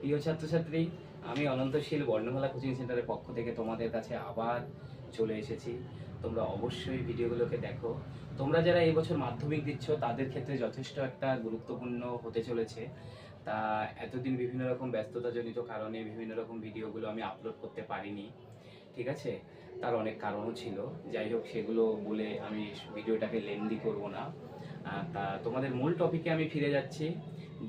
প্রিয় ছাত্রছাত্রী, আমি অনন্তশীল বর্ণমালা কোচিং সেন্টারের পক্ষ থেকে তোমাদের কাছে আবার চলে এসেছি। তোমরা অবশ্যই ভিডিওগুলোকে দেখো। তোমরা যারা এই বছর মাধ্যমিক দিচ্ছ, তাদের ক্ষেত্রে যথেষ্ট একটা গুরুত্বপূর্ণ হতে চলেছে। তা এতদিন বিভিন্ন রকম ব্যস্ততাজনিত কারণে বিভিন্ন রকম ভিডিওগুলো আমি আপলোড করতে পারিনি, ঠিক আছে? তার অনেক কারণও ছিল। যাই হোক, সেগুলো বলে আমি ভিডিওটাকে লেন্দি করব না। তা তোমাদের মূল টপিকে আমি ফিরে যাচ্ছি।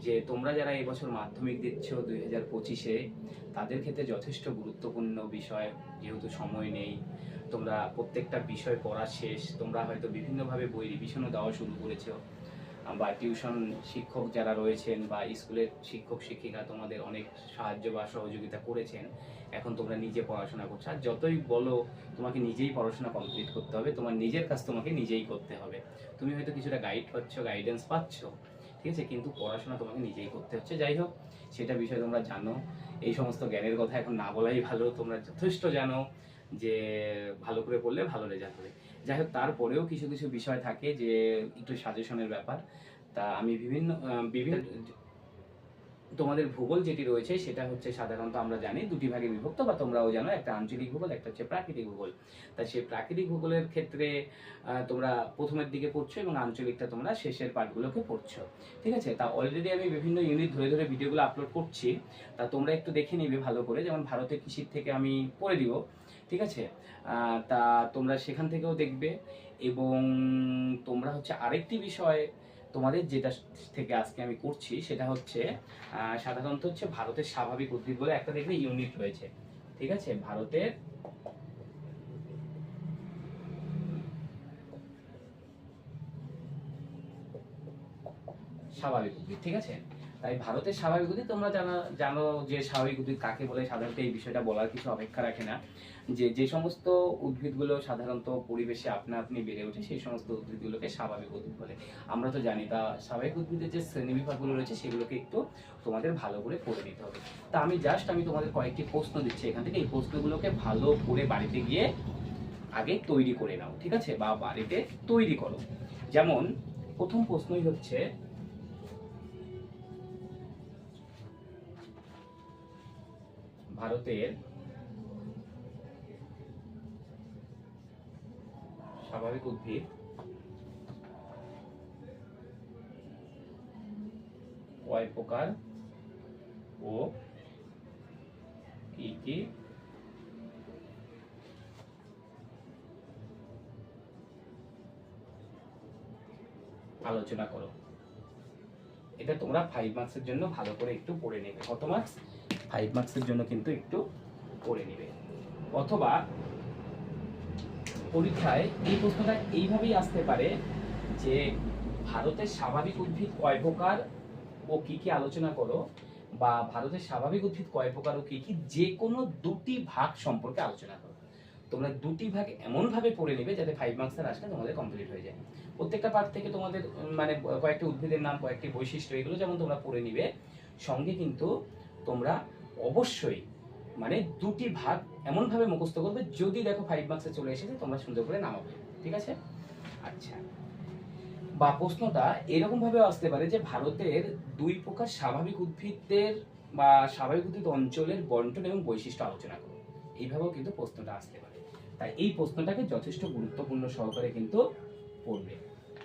যে তোমরা যারা এই বছর মাধ্যমিক দিচ্ছ দুই হাজার পঁচিশে, তাদের ক্ষেত্রে যথেষ্ট গুরুত্বপূর্ণ বিষয়, যেহেতু সময় নেই। তোমরা প্রত্যেকটা বিষয় পড়া শেষ, তোমরা হয়তো বিভিন্নভাবে বই রিভিশনও দেওয়া শুরু করেছ। বা টিউশন শিক্ষক যারা রয়েছেন বা স্কুলের শিক্ষক, শিক্ষিকা তোমাদের অনেক সাহায্য বা সহযোগিতা করেছেন। এখন তোমরা নিজে পড়াশোনা করছ। আর যতই বলো, তোমাকে নিজেই পড়াশোনা কমপ্লিট করতে হবে, তোমার নিজের কাজ তোমাকে নিজেই করতে হবে। তুমি হয়তো কিছুটা গাইড পাচ্ছ গাইডেন্স পাচ্ছ ঠিক আছে? কিন্তু পড়াশোনা তোমাকে নিজেই করতে হচ্ছে। যাই হোক, সেটা বিষয়ে তোমরা জানো। এই সমস্ত জ্ঞানের কথা এখন না বলাই ভালো। তোমরা যথেষ্ট জানো যে ভালো করে পড়লে ভালো রেজাল্ট হবে। যাই হোক, তারপরেও কিছু কিছু বিষয় থাকে যে একটু সাজেশনের ব্যাপার। তা আমি বিভিন্ন বিভিন্ন তোমাদের ভূগোল যেটি রয়েছে সেটা হচ্ছে সাধারণত আমরা জানি দুটি ভাগে বিভক্ত, বা তোমরাও জানো একটা আঞ্চলিক ভূগোল, একটা হচ্ছে প্রাকৃতিক ভূগোল। তা সেই প্রাকৃতিক ভূগোলের ক্ষেত্রে তোমরা প্রথমের দিকে পড়ছো এবং আঞ্চলিকটা তোমরা শেষের পার্টগুলোকে পড়ছো। ঠিক আছে? তা অলরেডি আমি বিভিন্ন ইউনিট ধরে ধরে ভিডিওগুলো আপলোড করছি। তা তোমরা একটু দেখে নিবে ভালো করে। যেমন ভারতের কৃষির থেকে আমি পড়ে দিব। ঠিক আছে? তা তোমরা সেখান থেকেও দেখবে। এবং তোমরা হচ্ছে আরেকটি বিষয় তোমাদের যেটা থেকে আজকে আমি করছি সেটা হচ্ছে সাধারণত হচ্ছে ভারতের স্বাভাবিক উদ্ভিদ বলে একটা দেখবে ইউনিট রয়েছে। ঠিক আছে? ভারতের স্বাভাবিক উদ্ভিদ, ঠিক আছে? তাই ভারতের স্বাভাবিক উদ্ভিদ তোমরা জানো জানো যে স্বাভাবিক উদ্ভিদ কাকে বলে? সাধারণত এই বিষয়টা বলার কিছু অপেক্ষা রাখে না। যে যে সমস্ত উদ্ভিদগুলো সাধারণত পরিবেশে আপনা আপনি বেড়ে ওঠে, সেই সমস্ত উদ্ভিদগুলোকে স্বাভাবিক উদ্ভিদ বলে। আমরা তো জানি তা স্বাভাবিক উদ্ভিদের যে শ্রেণি বিভাগগুলো রয়েছে, সেগুলোকে একটু তোমাদের ভালো করে পড়ে নিতে হবে। তা আমি জাস্ট আমি তোমাদের কয়েকটি প্রশ্ন দিচ্ছি এখান থেকে। এই প্রশ্নগুলোকে ভালো করে বাড়িতে গিয়ে আগে তৈরি করে নাও, ঠিক আছে? বা বাড়িতে তৈরি করো। যেমন, প্রথম প্রশ্নই হচ্ছে ভারতের স্বাভাবিক উদ্ভিদ কয় প্রকার ও কি কি? আলোচনা করো। এটা তোমরা ফাইভ মার্কসের জন্য ভালো করে একটু পড়ে নেবে। কত মার্কস ফাইভ মার্কসের জন্য কিন্তু একটু পড়ে নেবে। অথবা পরীক্ষায় এই প্রশ্নটা এইভাবেই আসতে পারে যে ভারতের স্বাভাবিক উদ্ভিদ কয় প্রকার ও কি কি আলোচনা করো বা ভারতের স্বাভাবিক উদ্ভিদ কয় প্রকার ও কি কি যে কোনো দুটি ভাগ সম্পর্কে আলোচনা করো। তোমরা দুটি ভাগ এমনভাবে পড়ে নেবে যাতে ফাইভ মার্কসের আসলে তোমাদের কমপ্লিট হয়ে যায়। প্রত্যেকটা পার্ট থেকে তোমাদের মানে কয়েকটি উদ্ভিদের নাম, কয়েকটি বৈশিষ্ট্য, এগুলো যেমন তোমরা পড়ে নিবে, সঙ্গে কিন্তু তোমরা অবশ্যই। মানে দুটি ভাগ এমন ভাবে মুখস্থ করবে যদি দেখো ফাইভ মার্কসে চলে এসেছে, তোমরা সুন্দর করে নামাবে, ঠিক আছে? আচ্ছা। বা প্রশ্নটা এরকম ভাবে আসতে পারে যে ভারতের দুই প্রকার স্বাভাবিক উদ্ভিদের বা স্বাভাবিক উদ্ভিদ অঞ্চলের বন্টন এবং বৈশিষ্ট্য আলোচনা করো। এইভাবেও কিন্তু প্রশ্নটা আসতে পারে। তাই এই প্রশ্নটাকে যথেষ্ট গুরুত্বপূর্ণ সহকারে কিন্তু পড়বে,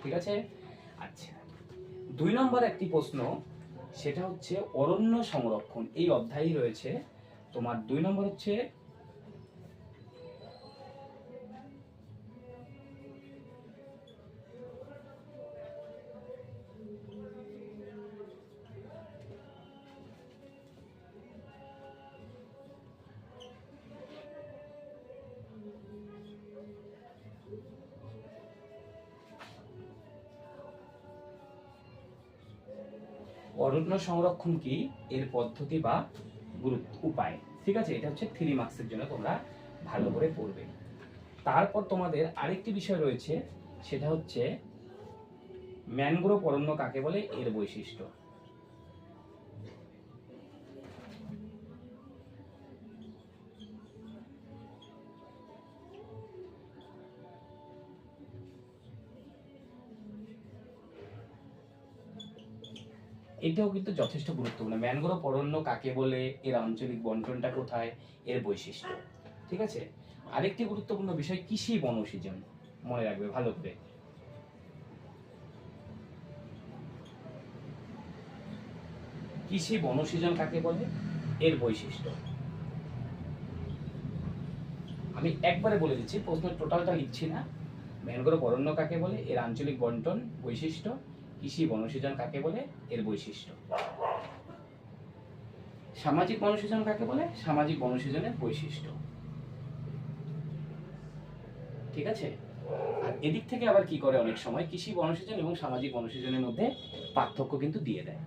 ঠিক আছে? আচ্ছা। দুই নম্বর একটি প্রশ্ন সেটা হচ্ছে অরণ্য সংরক্ষণ। এই অধ্যায়ই রয়েছে তোমার দুই নম্বর হচ্ছে অরণ্য সংরক্ষণ কি এর পদ্ধতি বা গুরুত্ব উপায়? ঠিক আছে, এটা হচ্ছে থ্রি মার্কসের জন্য তোমরা ভালো করে পড়বে। তারপর তোমাদের আরেকটি বিষয় রয়েছে, সেটা হচ্ছে ম্যানগ্রোভ অরণ্য কাকে বলে? এর বৈশিষ্ট্য। এটাও কিন্তু যথেষ্ট গুরুত্বপূর্ণ। ম্যানগ্রোভ অরণ্য কাকে বলে? এর আঞ্চলিক বন্টনটা কোথায়? এর বৈশিষ্ট্য। ঠিক আছে? আরেকটি গুরুত্বপূর্ণ বিষয়, কৃষি বনসৃজন মনে রাখবে, ভালো করে। কৃষি বনসৃজন কাকে বলে? এর বৈশিষ্ট্য। আমি একবারে বলে দিচ্ছি প্রশ্ন টোটালটা লিখছি না। ম্যানগ্রোভ অরণ্য কাকে বলে? এর আঞ্চলিক বন্টন বৈশিষ্ট্য। কৃষি বনসৃজন কাকে বলে? এর বৈশিষ্ট্য। সামাজিক বনসৃজন কাকে বলে? সামাজিক বনসৃজনের বৈশিষ্ট্য। ঠিক আছে? আর এদিক থেকে আবার কি করে অনেক সময়? কৃষি বনসৃজন এবং সামাজিক বনসৃজনের মধ্যে পার্থক্য কিন্তু দিয়ে দেয়।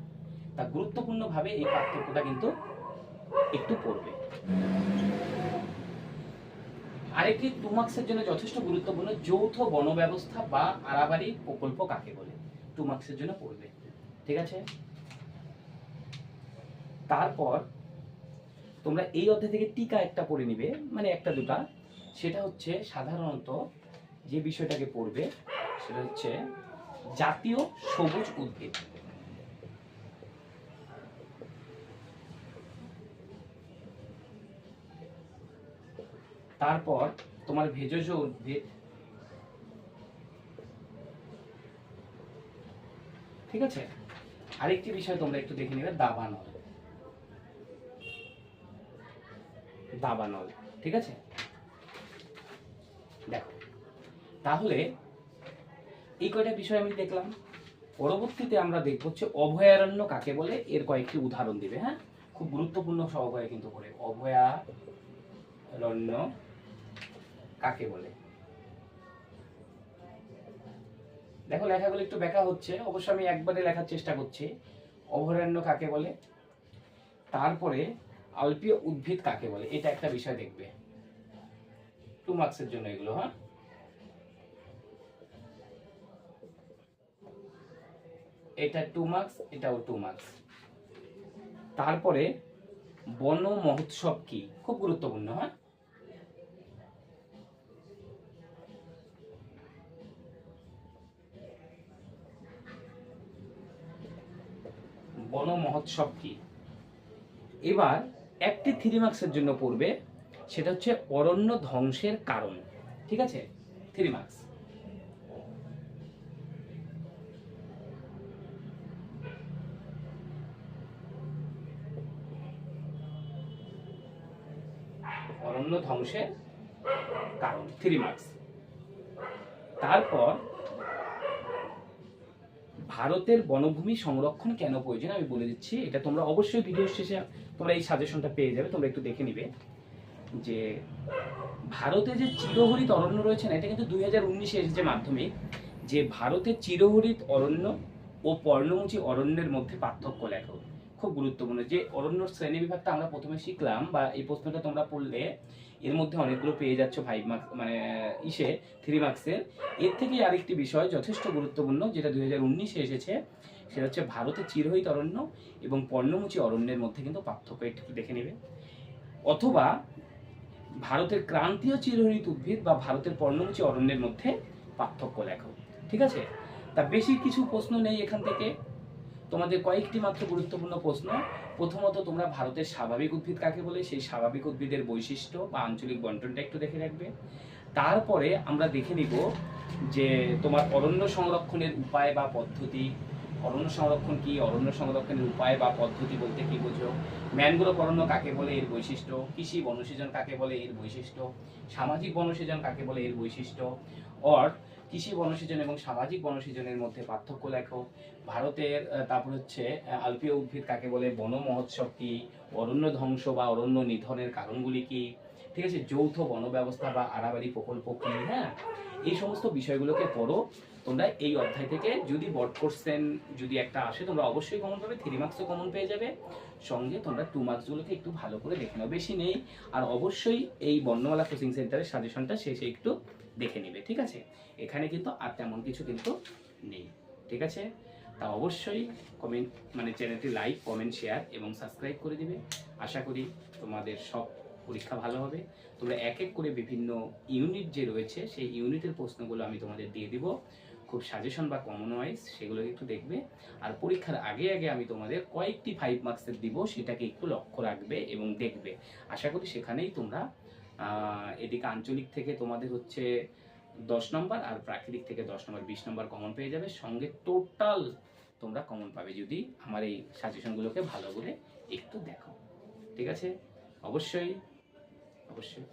তা গুরুত্বপূর্ণভাবে এই পার্থক্যটা কিন্তু একটু পড়বে। আরেকটি টু মার্কসের জন্য যথেষ্ট গুরুত্বপূর্ণ যৌথ বন ব্যবস্থা বা আড়াবাড়ি প্রকল্প কাকে বলে? টু মার্কসের জন্য পড়বে, ঠিক আছে? তারপর তোমরা এই অধ্যায় থেকে টিকা একটা পড়ে নিবে মানে একটা দুটা। সেটা হচ্ছে সাধারণত যে বিষয়টাকে পড়বে, সেটা হচ্ছে জাতীয় সবুজ উদ্ভিদ। তারপর তোমার ভেষজ উদ্ভিদ ঠিক আছে? আরেকটি বিষয় তোমরা একটু দেখে নিবে, দাবানল। দাবানল, ঠিক আছে? দেখো, তাহলে এই কয়টা বিষয় আমি দেখলাম। পরবর্তীতে আমরা দেখব হচ্ছে অভয়ারণ্য কাকে বলে, এর কয়েকটি উদাহরণ দিবে হ্যাঁ? খুব গুরুত্বপূর্ণ সহকারে কিন্তু করে। অভয়ারণ্য কাকে বলে? দেখো লেখাগুলো একটু ব্যাখ্যা হচ্ছে। অবশ্য আমি একবারে লেখার চেষ্টা করছি। অভয়ারণ্য কাকে বলে? তারপরে আলপীয় উদ্ভিদ কাকে বলে? এটা একটা বিষয় দেখবে। টু মার্কসের জন্য এগুলো হ্যাঁ? এটা টু মার্কস এটাও টু মার্কস তারপরে বন মহোৎসব কি? খুব গুরুত্বপূর্ণ হ্যাঁ? মহোৎসব কি? এবার একটি থ্রি মার্কসের জন্য পড়বে, সেটা হচ্ছে অরণ্য ধ্বংসের কারণ। ঠিক আছে? থ্রি মার্কস অরণ্য ধ্বংসের কারণ থ্রি মার্কস তারপর ভারতের বনভূমি সংরক্ষণ কেন প্রয়োজন? আমি বলে দিচ্ছি, এটা তোমরা অবশ্যই ভিডিও শেষে তোমরা এই সাজেশনটা পেয়ে যাবে, তোমরা একটু দেখে নিবে যে ভারতে যে চিরহরিত অরণ্য রয়েছে না, এটা কিন্তু দুই হাজার উনিশে এসেছে মাধ্যমিক, যে ভারতের চিরহরিত অরণ্য ও পর্ণমোচী অরণ্যের মধ্যে পার্থক্য লেখো। খুব গুরুত্বপূর্ণ। যে অরণ্য শ্রেণি বিভাগটা আমরা প্রথমে শিখলাম বা এই প্রশ্নটা তোমরা পড়লে এর মধ্যে অনেকগুলো পেয়ে যাচ্ছ ফাইভ মার্কস মানে ইসে থ্রি মার্কসের এর থেকে আরেকটি বিষয় যথেষ্ট গুরুত্বপূর্ণ, যেটা দুই হাজার উনিশে এসেছে, সেটা হচ্ছে ভারতের চিরহিত অরণ্য এবং পর্ণমোচী অরণ্যের মধ্যে কিন্তু পার্থক্য একটু দেখে নেবে। অথবা ভারতের ক্রান্তীয় চিরহরিত উদ্ভিদ বা ভারতের পর্ণমোচী অরণ্যের মধ্যে পার্থক্য লেখো। ঠিক আছে? তা বেশি কিছু প্রশ্ন নেই এখান থেকে। তোমাদের কয়েকটি মাত্র গুরুত্বপূর্ণ প্রশ্ন। প্রথমত, তোমরা ভারতের স্বাভাবিক উদ্ভিদ কাকে বলে? সেই স্বাভাবিক উদ্ভিদের বৈশিষ্ট্য বা আঞ্চলিক বন্টনটা একটু দেখে রাখবে। তারপরে আমরা দেখে নিব যে তোমার অরণ্য সংরক্ষণের উপায় বা পদ্ধতি। অরণ্য সংরক্ষণ কি? অরণ্য সংরক্ষণের উপায় বা পদ্ধতি বলতে কি বোঝো? ম্যানগ্রোভ অরণ্য কাকে বলে? এর বৈশিষ্ট্য। কৃষি বনসৃজন কাকে বলে? এর বৈশিষ্ট্য। সামাজিক বনসৃজন কাকে বলে? এর বৈশিষ্ট্য। অর কৃষি বনসৃজন এবং সামাজিক বনসৃজনের মধ্যে পার্থক্য লেখো। ভারতের তারপর হচ্ছে আলপীয় উদ্ভিদ কাকে বলে? বন মহোৎসব কি? অরণ্য ধ্বংস বা অরণ্য নিধনের কারণগুলি কি? ঠিক আছে, যৌথ বন ব্যবস্থা বা আড়াবাড়ি প্রকল্প কি? হ্যাঁ এই সমস্ত বিষয়গুলোকে পড়ো। তোমরা এই অধ্যায় থেকে যদি বট কোশ্চেন যদি একটা আসে, তোমরা অবশ্যই কমন পাবে থ্রি মার্কসও কমন পেয়ে যাবে। সঙ্গে তোমরা টু মার্কসগুলোকে একটু ভালো করে দেখে নাও। বেশি নেই। আর অবশ্যই এই বর্ণমালা কোচিং সেন্টারের সাজেশনটা শেষে একটু দেখে নেবে, ঠিক আছে? এখানে কিন্তু আর তেমন কিছু কিন্তু নেই, ঠিক আছে? তা অবশ্যই কমেন্ট মানে চ্যানেলটি লাইক কমেন্ট শেয়ার এবং সাবস্ক্রাইব করে দিবে। আশা করি তোমাদের সব পরীক্ষা ভালো হবে। তোমরা এক এক করে বিভিন্ন ইউনিট যে রয়েছে, সেই ইউনিটের প্রশ্নগুলো আমি তোমাদের দিয়ে দিব। খুব সাজেশন বা কমন ওয়াইজ সেগুলো একটু দেখবে। আর পরীক্ষার আগে আগে আমি তোমাদের কয়েকটি ফাইভ মার্কসের দিব, সেটাকে একটু লক্ষ্য রাখবে এবং দেখবে। আশা করি সেখানেই তোমরা এদিকে আঞ্চলিক থেকে তোমাদের হচ্ছে দশ নম্বর আর প্রাকৃতিক থেকে দশ নম্বর, বিশ নম্বর কমন পেয়ে যাবে। সঙ্গে টোটাল তোমরা কমন পাবে যদি আমার এই সাজেশনগুলোকে ভালো করে একটু দেখো। ঠিক আছে? অবশ্যই অবশ্যই।